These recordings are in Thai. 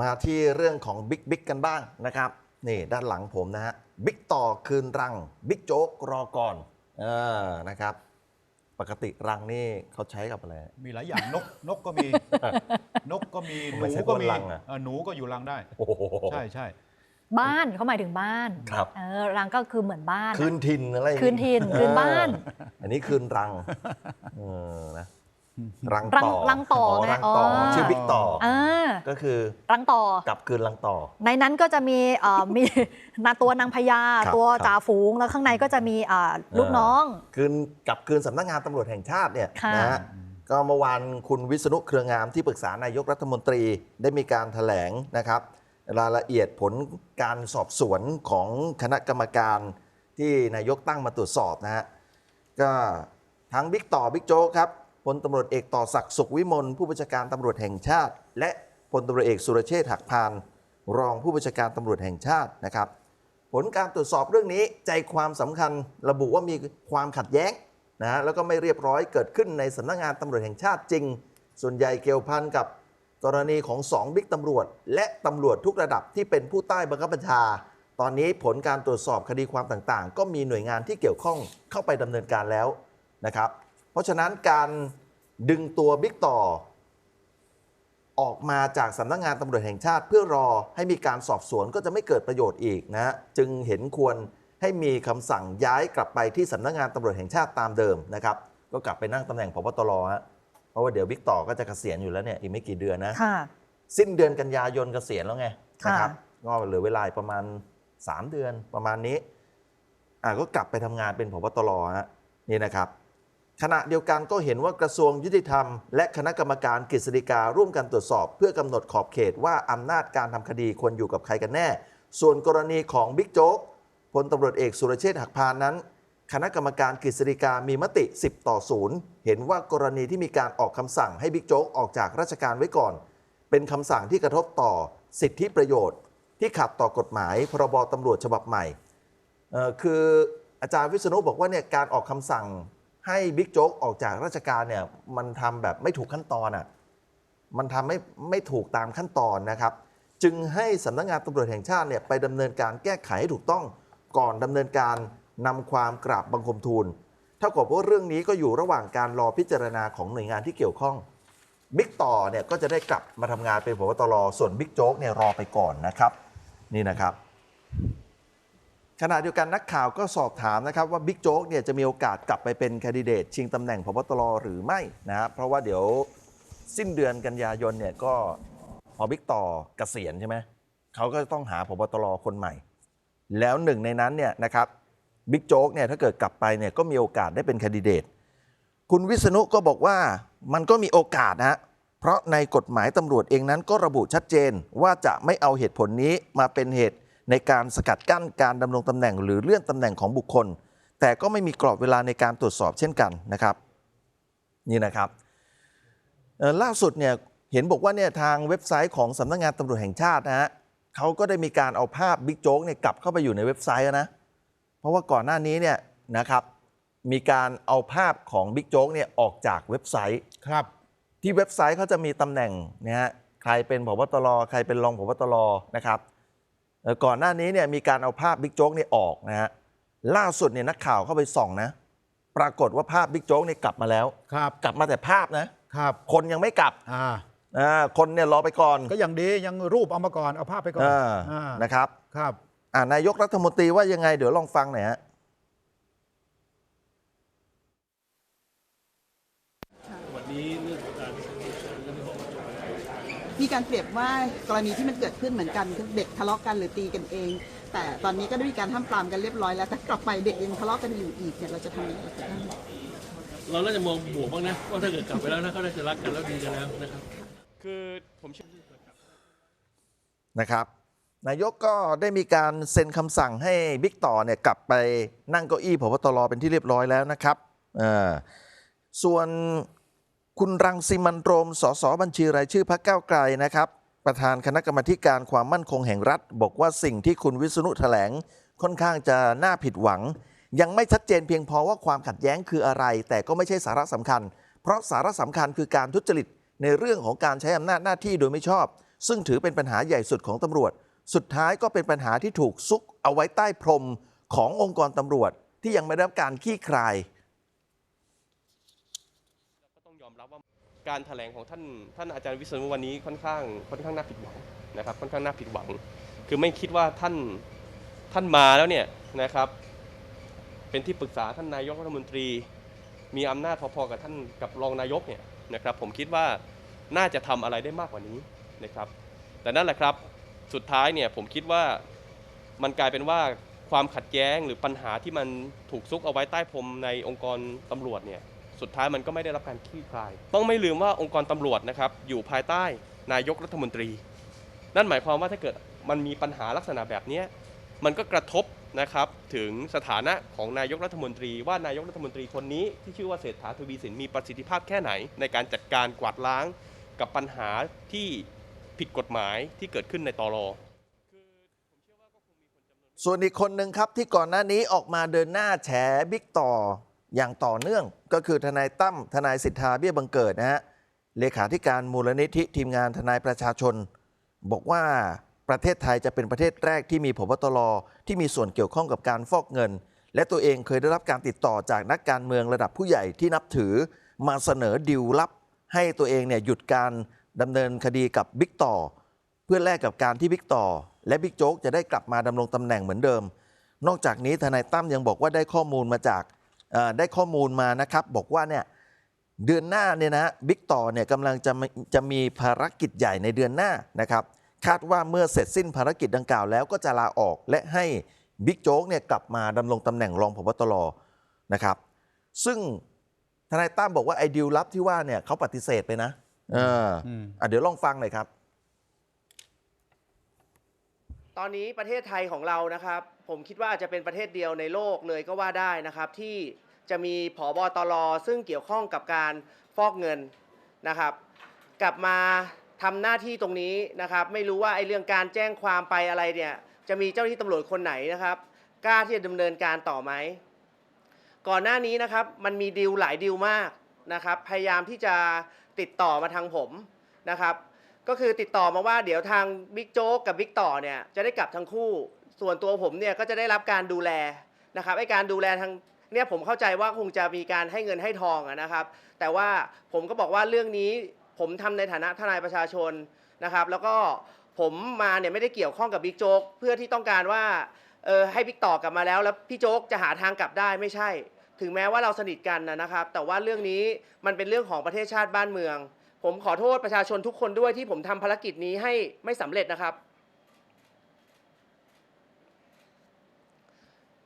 มาที่เรื่องของบิ๊กบิ๊กกันบ้างนะครับ นี่ด้านหลังผมนะฮะบิ๊กต่อคืนรังบิ๊กโจ๊กรอก่อนเออนะครับ ปกติรังนี่เขาใช้กับอะไร มีหลายอย่างนกนกก็มี นกก็มีหทำไมนูใช้ก็บนมีรังอะเออหนูก็อยู่รังได้โอ้โหใช่ใช่บ้านเขาหมายถึงบ้านครับเออรังก็คือเหมือนบ้านคืนถิ่นอะไรอย่างงี้คืนถิ่นคืนบ้านเอออันนี้คืนรังเออนะ รังรังต่อรังต่อไงรังต่อออชื่อบิ๊กต่อเออก็คือรังต่อกลับคืนรังต่อ ในนั้นก็จะมีเอ่อมีนาตัวนางพญาครับตัวครับจ่าฝูงแล้วข้างในก็จะมีอ่าลูกน้อง คืนกลับคืนสำนักงานตำรวจแห่งชาติเนี่ยค่ะนะฮะก็เมื่อวานคุณวิษณุเครืองามที่ปรึกษานายกรัฐมนตรีได้มีการแถลงนะครับ รายละเอียดผลการสอบสวนของคณะกรรมการที่นายกตั้งมาตรวจสอบนะฮะก็ทั้งบิ๊กต่อบิ๊กโจ๊กครับ พลตำรวจเอกต่อศักดิ์สุขวิมลผู้บัญชาการตำรวจแห่งชาติ และพลตำรวจเอกสุรเชษฐ์หักพาน รองผู้บัญชาการตำรวจแห่งชาตินะครับ ผลการตรวจสอบเรื่องนี้ใจความสำคัญระบุว่ามีความขัดแย้งนะฮะแล้วก็ไม่เรียบร้อยเกิดขึ้นในสำนักงานตำรวจแห่งชาติจริง ส่วนใหญ่เกี่ยวพันกับกรณีของสองบิ๊กตำรวจ และตำรวจทุกระดับที่เป็นผู้ใต้บังคับบัญชา ตอนนี้ผลการตรวจสอบคดีความต่างๆ ก็มีหน่วยงานที่เกี่ยวข้องเข้าไปดำเนินการแล้วนะครับ เพราะฉะนั้นการดึงตัวบิ๊กต่อ ออกมาจากสำนักงานตำรวจแห่งชาติ เพื่อรอให้มีการสอบสวนก็จะไม่เกิดประโยชน์อีกนะฮะจึงเห็นควรให้มีคำสั่งย้ายกลับไปที่สำนักงานตำรวจแห่งชาติตามเดิมนะครับก็กลับไปนั่งตำแหน่งพบตรฮะเพราะว่าเดี๋ยวบิ๊กต่อก็จะเกษียณอยู่แล้วเนี่ยอีกไม่กี่เดือนนะค่ะสิ้นเดือนกันยายนเกษียณแล้วไงค่ะนะครับก็เหลือเวลาอีกประมาณ 3 เดือนประมาณนี้อ่าก็กลับไปทำงานเป็นพบตรฮะนี่นะครับ ขณะเดียวกันก็เห็นว่ากระทรวงยุติธรรม และคณะกรรมการกฤษฎีการ่วมกันตรวจสอบ เพื่อกำหนดขอบเขตว่าอำนาจการทำคดีควรอยู่กับใครกันแน่ ส่วนกรณีของบิ๊กโจ๊กพลตำรวจเอกสุรเชษฐ์หักพานนั้น คณะกรรมการกฤษฎีกามีมติ 10 ต่อ 0 เห็นว่ากรณีที่มีการออกคำสั่งให้บิ๊กโจ๊กออกจากราชการไว้ก่อน เป็นคำสั่งที่กระทบต่อสิทธิประโยชน์ ที่ขัดต่อกฎหมาย พรบตำรวจฉบับใหม่คืออาจารย์วิษณุบอกว่าเนี่ยการออกคำสั่ง ให้บิ๊กโจ๊กออกจากราชการเนี่ยมันทำแบบไม่ถูกขั้นตอนอะมันทำไม่ไม่ถูกตามขั้นตอนนะครับ จึงให้สำนักงานตำรวจแห่งชาติเนี่ยไปดำเนินการแก้ไขให้ถูกต้องก่อนดำเนินการนำความกราบบังคมทูลเท่ากับว่าเรื่องนี้ก็อยู่ระหว่างการรอพิจารณาของหน่วยงานที่เกี่ยวข้องบิ๊กต่อเนี่ยก็จะได้กลับมาทำงานเป็นพบตรส่วนบิ๊กโจ๊กเนี่ยรอไปก่อนนะครับ นี่นะครับ ขณะเดียวกันนักข่าวก็สอบถามนะครับว่าบิ๊กโจ๊กเนี่ยจะมีโอกาสกลับไปเป็นแคนดิเดตชิงตำแหน่งพบตรหรือไม่นะครับเพราะว่าเดี๋ยวสิ้นเดือนกันยายนเนี่ยก็พอบิ๊กต่อเกษียณใช่ไหมเขาก็ต้องหาพบตรคนใหม่ แล้วหนึ่งในนั้นเนี่ยนะครับบิ๊กโจ๊กเนี่ยถ้าเกิดกลับไปเนี่ยก็มีโอกาสได้เป็นแคนดิเดตคุณวิษณุก็บอกว่ามันก็มีโอกาสนะฮะเพราะในกฎหมายตำรวจเองนั้นก็ระบุชัดเจนว่าจะไม่เอาเหตุผลนี้มาเป็นเหตุ ในการสกัดกั้นการดำรงตำแหน่ง หรือเลื่อนตำแหน่งของบุคคล แต่ก็ไม่มีกรอบเวลาในการตรวจสอบเช่นกันนะครับนี่นะครับเอ่อล่าสุดเนี่ยเห็นบอกว่าเนี่ยทางเว็บไซต์ของสำนักงานตำรวจแห่งชาตินะฮะเขาก็ได้มีการเอาภาพบิ๊กโจ๊กเนี่ยกลับเข้าไปอยู่ในเว็บไซต์แล้วนะเพราะว่าก่อนหน้านี้เนี่ยนะครับมีการเอาภาพของบิ๊กโจ๊กเนี่ยออกจากเว็บไซต์ครับที่เว็บไซต์เขาจะมีตำแหน่งนะฮะใครเป็นผบตรใครเป็นรองผบตรนะครับเอ่อ ก่อนหน้านี้เนี่ยมีการเอาภาพบิ๊กโจ๊กเนี่ยออกนะฮะล่าสุดเนี่ยนักข่าวเข้าไปส่องนะ ปรากฏว่าภาพบิ๊กโจ๊กเนี่ยกลับมาแล้วครับ กลับมาแต่ภาพนะครับ คนยังไม่กลับอ่าอ่าคนเนี่ยรอไปก่อนก็ยังดียังรูปเอามาก่อนเอาภาพไปก่อนอ่าอ่านะครับครับอ่านายกรัฐมนตรีว่ายังไงเดี๋ยวลองฟังหน่อยฮะ วันนี้เรื่องของการ มีการเปรียบว่ากรณีที่มันเกิดขึ้นเหมือนกันคือเด็กทะเลาะกันหรือตีกันเอง แต่ตอนนี้ก็ได้มีการห้ามปรามกันเรียบร้อยแล้วแต่กลับไปเด็กยังทะเลาะกันอยู่อีกเนี่ยเราจะทำยังไงกันบ้างเราน่าจะมองบวกบ้างนะว่าถ้าเกิดกลับไปแล้วนะเขาน่าจะรักกันแล้วดีกันแล้วนะครับ คือผมเชื่อนะครับนายกก็ได้มีการเซ็นคำสั่งให้บิ๊กต่อเนี่ยกลับไปนั่งเก้าอี้พบตรเป็นที่เรียบร้อยแล้วนะครับเอ่อส่วน คุณรังสิมันต์โรม สสบัญชีรายชื่อพรรคก้าวไกลนะครับ ประธานคณะกรรมการความมั่นคงแห่งรัฐ บอกว่าสิ่งที่คุณวิษณุแถลงค่อนข้างจะน่าผิดหวัง ยังไม่ชัดเจนเพียงพอว่าความขัดแย้งคืออะไร แต่ก็ไม่ใช่สาระสำคัญ เพราะสาระสำคัญคือการทุจริตในเรื่องของการใช้อำนาจหน้าที่โดยไม่ชอบ ซึ่งถือเป็นปัญหาใหญ่สุดของตำรวจ สุดท้ายก็เป็นปัญหาที่ถูกซุกเอาไว้ใต้พรมขององค์กรตำรวจที่ยังไม่ได้รับการขี้คลาย ก็ต้องยอมรับว่า การแถลงของท่านท่านอาจารย์วิษณุวันนี้ค่อนข้างค่อนข้างน่าผิดหวังนะครับค่อนข้างน่าผิดหวัง คือไม่คิดว่าท่านท่านมาแล้วเนี่ยนะครับ เป็นที่ปรึกษาท่านนายกรัฐมนตรี มีอำนาจพอๆกับท่านกับรองนายกเนี่ยนะครับผมคิดว่าน่าจะทำอะไรได้มากกว่านี้นะครับ แต่นั่นแหละครับสุดท้ายเนี่ยผมคิดว่ามันกลายเป็นว่าความขัดแย้งหรือปัญหาที่มันถูกซุกเอาไว้ใต้พรมในองค์กรตำรวจเนี่ย สุดท้ายมันก็ไม่ได้รับการคลี่คลาย ต้องไม่ลืมว่าองค์กรตำรวจนะครับอยู่ภายใต้นายกรัฐมนตรี นั่นหมายความว่าถ้าเกิดมันมีปัญหาลักษณะแบบนี้มันก็กระทบนะครับถึงสถานะของนายกรัฐมนตรี ว่านายกรัฐมนตรีคนนี้ที่ชื่อว่าเศรษฐาทวีสินมีประสิทธิภาพแค่ไหน ในการจัดการกวาดล้างกับปัญหาที่ผิดกฎหมายที่เกิดขึ้นในตรส่วนอีกคนหนึ่งครับที่ก่อนหน้านี้ออกมาเดินหน้าแฉบิ๊กต่อ อย่างต่อเนื่องก็คือทนายตั้มทนายสิทธาเบี้ยบังเกิดนะฮะเลขาธิการมูลนิธิทีมงานทนายประชาชน บอกว่าประเทศไทยจะเป็นประเทศแรกที่มีพบตรที่มีส่วนเกี่ยวข้องกับการฟอกเงิน และตัวเองเคยได้รับการติดต่อจากนักการเมืองระดับผู้ใหญ่ที่นับถือ มาเสนอดิวลับ ให้ตัวเองเนี่ยหยุดการดำเนินคดีกับบิ๊กต่อ เพื่อแลกกับการที่บิ๊กต่อ และบิ๊กโจ๊กจะได้กลับมาดำรงตำแหน่งเหมือนเดิม นอกจากนี้ทนายตั้มยังบอกว่าได้ข้อมูลมาจาก ได้ข้อมูลมานะครับ บอกว่าเนี่ยเดือนหน้าเนี่ยนะบิ๊กต่อเนี่ยกำลังจะมีจะมีภารกิจใหญ่ในเดือนหน้านะครับ คาดว่าเมื่อเสร็จสิ้นภารกิจดังกล่าวแล้วก็จะลาออกและให้บิ๊กโจ๊กเนี่ยกลับมาดำรงตำแหน่งรองพบตรนะครับ ซึ่งทนายตั้มบอกว่าไอ้ดีลลับที่ว่าเนี่ยเขาปฏิเสธไปนะเอออมอะเดี๋ยวลองฟังหน่อยครับ ตอนนี้ประเทศไทยของเรานะครับ ผมคิดว่าอาจจะเป็นประเทศเดียวในโลกเลยก็ว่าได้นะครับที่ จะมีผอบอตรซึ่งเกี่ยวข้องกับการฟอกเงินนะครับ กลับมาทำหน้าที่ตรงนี้นะครับ ไม่รู้ว่าไอ้เรื่องการแจ้งความไปอะไรเนี่ยจะมีเจ้าหน้าที่ตำรวจคนไหนนะครับกล้าที่จะดำเนินการต่อไหมก่อนหน้านี้นะครับมันมีดีลหลายดีลมากนะครับ พยายามที่จะติดต่อมาทางผมนะครับ ก็คือติดต่อมาว่าเดี๋ยวทางบิ๊กโจ๊กกับบิ๊กต่อเนี่ยจะได้กลับทั้งคู่ ส่วนตัวผมเนี่ยก็จะได้รับการดูแลนะครับไอ้การดูแลทาง เนี่ยผมเข้าใจว่าคงจะมีการให้เงินให้ทองนะครับ แต่ว่าผมก็บอกว่าเรื่องนี้ผมทำในฐานะทนายประชาชนนะครับ แล้วก็ผมมาเนี่ยไม่ได้เกี่ยวข้องกับบิ๊กโจ๊กเพื่อที่ต้องการว่าเออให้บิ๊กต่อกลับมาแล้ว แล้วพี่โจ๊กจะหาทางกลับได้ไม่ใช่ ถึงแม้ว่าเราสนิทกันนะนะครับ แต่ว่าเรื่องนี้มันเป็นเรื่องของประเทศชาติบ้านเมือง ผมขอโทษประชาชนทุกคนด้วยที่ผมทำภารกิจนี้ให้ไม่สำเร็จนะครับ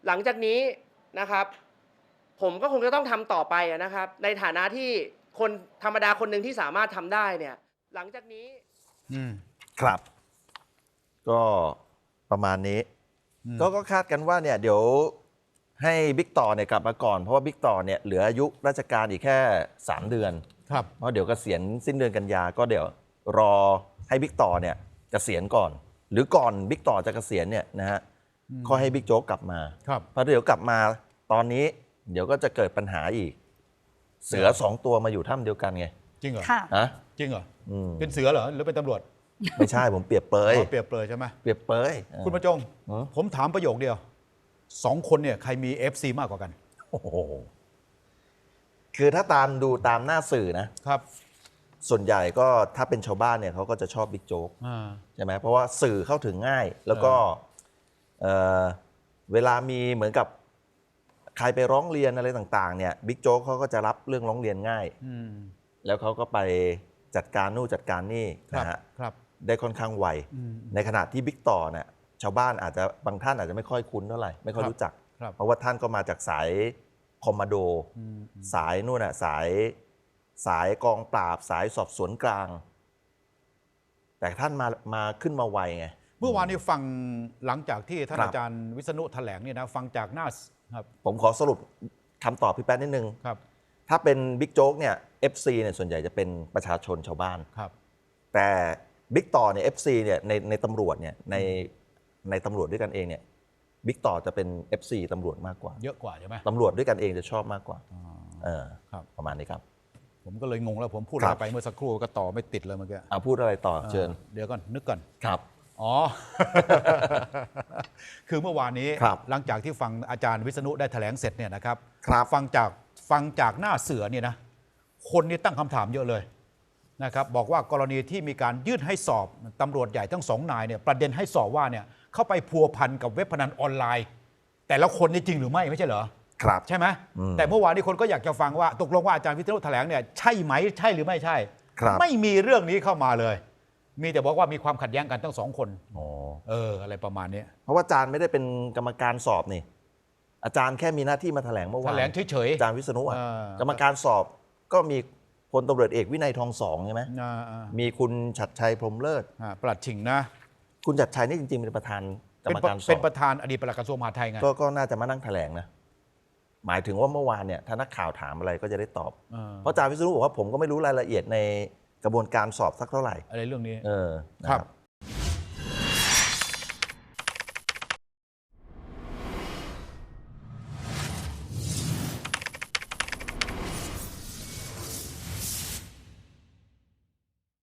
หลังจากนี้นะครับ ผมก็คงจะต้องทำต่อไปอะนะครับ ในฐานะที่คนธรรมดาคนหนึ่งที่สามารถทำได้เนี่ย หลังจากนี้ อืมครับ ก็ประมาณนี้อืมก็ก็คาดกันว่าเนี่ย เดี๋ยวให้บิ๊กต่อเนี่ยกลับมาก่อน เพราะว่าบิ๊กต่อเนี่ยเหลืออายุราชการอีกแค่ 3 เดือน ครับเพราะเดี๋ยวเกษียณสิ้นเดือนกันยาก็เดี๋ยวรอให้บิ๊กต่อเนี่ยเกษียณก่อน หรือก่อนบิ๊กต่อจะเกษียณเนี่ยนะฮะก็ให้บิ๊กโจ๊กกลับมาครับเพราะเดี๋ยวกลับมาตอนนี้ เดี๋ยวก็จะเกิดปัญหาอีก เสือสองตัวมาอยู่ถ้ำเดียวกันไงจริงเหรอค่ะนะจริงเหรออืมเป็นเสือเหรอหรือเป็นตำรวจไม่ใช่ผมเปรียบเปรยอ๋อเปรียบเปรยใช่ไหมเปรียบเปรยเออคุณประจงฮะผมถามประโยคเดียวสองคนเนี่ยใครมี FC มากกว่ากันโอ้โหคือถ้าตามดูตามหน้าสื่อนะ ครับส่วนใหญ่ก็ถ้าเป็นชาวบ้านเนี่ยเขาก็จะชอบบิ๊กโจ๊ก อ่า ใช่ไหมเพราะว่าสื่อเข้าถึงง่ายแล้วก็เอ่อเวลามีเหมือนกับ ใครไปร้องเรียนอะไรต่างๆเนี่ยบิ๊กโจ๊กเขาก็จะรับเรื่องร้องเรียนง่าย อืม แล้วเขาก็ไปจัดการนู่นจัดการนี่ครับนะฮะครับได้ค่อนข้างไว อืม ในขณะที่บิ๊กต่อเนี่ยชาวบ้านอาจจะบางท่านอาจจะไม่ค่อยคุ้นเท่าไหร่ไม่ค่อยครับรู้จัก ครับเพราะว่าท่านก็มาจากสายคอมมานโด อืมสายนู่นน่ะสายสายกองปราบสายสอบสวนกลาง แต่ท่านมามาขึ้นมาไวไง เมื่อวานนี้ฟังหลังจากที่ท่านครับอาจารย์วิษณุแถลงเนี่ยนะฟังจากหน้าส ครับ ผมขอสรุปคำตอบพี่แป๊ดนิดนึง ครับ ถ้าเป็นบิ๊กโจ๊กเนี่ย FC เนี่ยส่วนใหญ่จะเป็นประชาชนชาวบ้าน ครับ แต่บิ๊กต่อเนี่ย FC เนี่ยในในตำรวจเนี่ยในในตำรวจด้วยกันเองเนี่ยบิ๊กต่อจะเป็น FC ตำรวจมากกว่าเยอะกว่าใช่ไหมตำรวจด้วยกันเองจะชอบมากกว่าอ๋อเออครับ ประมาณนี้ครับ ผมก็เลยงงแล้วผมพูดครัอะบไรไปเมื่อสักครู่ก็ต่อไม่ติดเลยเมื่อกี้อ่าพูดอะไรต่อเชิญ เดี๋ยวก่อนนึกก่อนครับ อ๋อ คือเมื่อวานนี้ครับหลังจากที่ฟังอาจารย์วิษณุได้แถลงเสร็จเนี่ยนะครับ ครับ ฟังจากฟังจากหน้าเสือเนี่ยนะ คนนี่ตั้งคำถามเยอะเลยนะครับ บอกว่ากรณีที่มีการยื่นให้สอบตำรวจใหญ่ทั้งสองนายเนี่ยประเด็นให้สอบว่าเนี่ยเข้าไปพัวพันกับเว็บพนันออนไลน์ แต่ละคนนี่จริงหรือไม่ไม่ใช่เหรอ ครับ ใช่ไหมอืมแต่เมื่อวานนี้คนก็อยากจะฟังว่า ตกลงว่าอาจารย์วิษณุแถลงเนี่ยใช่ไหมใช่หรือไม่ใช่ ครับ ไม่มีเรื่องนี้เข้ามาเลย มีแต่บอกว่ามีความขัดแย้งกันทั้งสองคน อ๋อเออ อะไรประมาณนี้เพราะว่าอาจารย์ไม่ได้เป็นกรรมการสอบนี่ อาจารย์แค่มีหน้าที่มาแถลงเมื่อแถวานลงเฉยอาจารย์วิษณุอะเออกรรมการสอบก็มีพลตำรวจเอกวินัยทองสองใช่ไหมๆอ่าอ่ามีคุณชัดชัยพรหมเลิศอ่าปลัดชิงนะ คุณชัดชัยนี่จริงๆเป็นประธานกรเป็นรมประการสอเป็นบประธานอดีตปลัดกระทรวงมหาดไทยไงก็ก็น่าจะมานั่งแถลงนะหมายถึงว่าเมื่อวานเนี่ยถ้านักข่าวถามอะไรก็จะได้ตอบ เออเพราะอาจารย์วิษณุบอกว่าผมก็ไม่รู้รายละเอียดใน กระบวนการสอบสักเท่าไหร่อะไรเรื่องนี้เออนะครับ